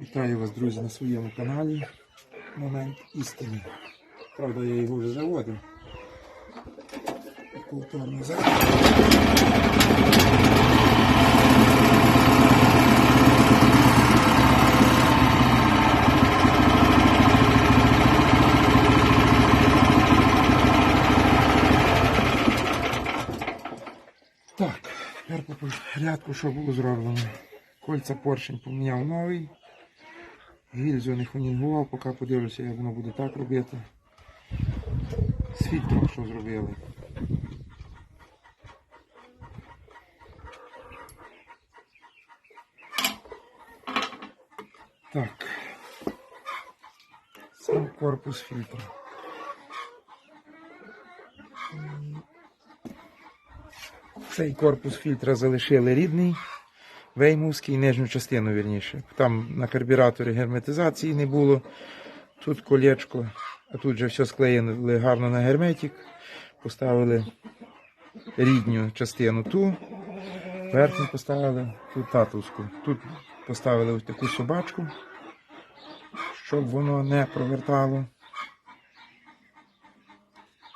Вітаю вас, друзі, на своєму каналі. Момент істини. Правда, я його вже заводив. Повторно зараз. Так, тепер по порядку, що було зроблено. Кольця поршень поміняв новий. Гільзу не хунінгував, поки подивлюся, як воно буде так робити. З що зробили. Так. Сам корпус фільтра. Цей корпус фільтра залишили рідний. Веймовський, нижню частину вірніше. Там на карбюраторі герметизації не було. Тут колечко, а тут же все склеїли гарно на герметик. Поставили рідню частину ту, верхню поставили, тут татовську. Тут поставили ось таку собачку, щоб воно не провертало.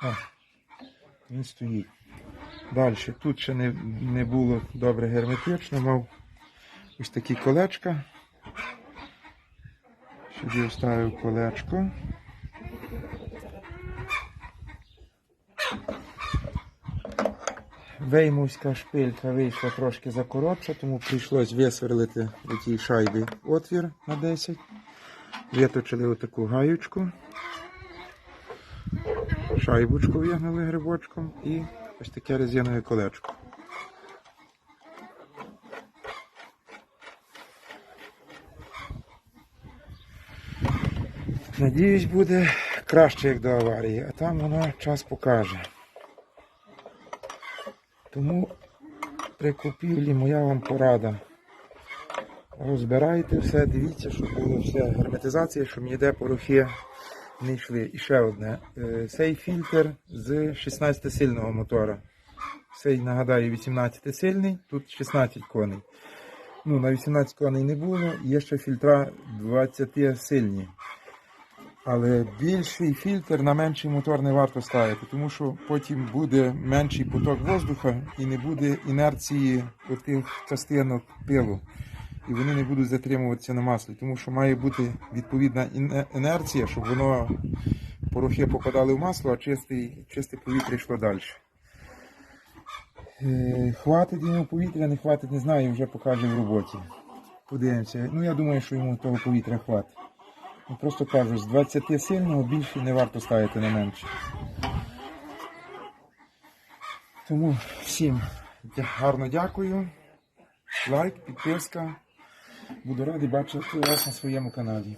О, він стоїть. Далі, тут ще не, не було добре герметично, мав ось такі колечка. Сюди вставив колечко. Веймовська шпилька вийшла трошки закоротша, тому прийшлось висверлити в цій шайбі отвір на 10. Виточили отаку гаючку. Шайбочку вигнали грибочком і ось таке резинове колечко. Надіюсь, буде краще, як до аварії, а там воно час покаже. Тому при купівлі моя вам порада. Розбирайте все, дивіться, щоб було все герметизація, щоб ніде порохи не йшли. І ще одне. Е, Цей фільтр з 16-сильного мотора. Цей, нагадаю, 18-сильний, тут 16 коней. Ну, на 18 коней не було, є ще фільтра 20-сильні. Але більший фільтр на менший мотор не варто ставити, тому що потім буде менший поток воздуха і не буде інерції тих частинок пилу. І вони не будуть затримуватися на маслі, тому що має бути відповідна інерція, щоб воно порохи попадали в масло, а чистий, чисте повітря йшло далі. Е, хватить йому повітря, не хватить, не знаю, вже покаже в роботі. Подивимося. Ну я думаю, що йому того повітря хватить. Просто кажу, з 20 сильного більше не варто ставити на менше. Тому всім гарно дякую. Лайк, підписка. Буду радий бачити вас на своєму каналі.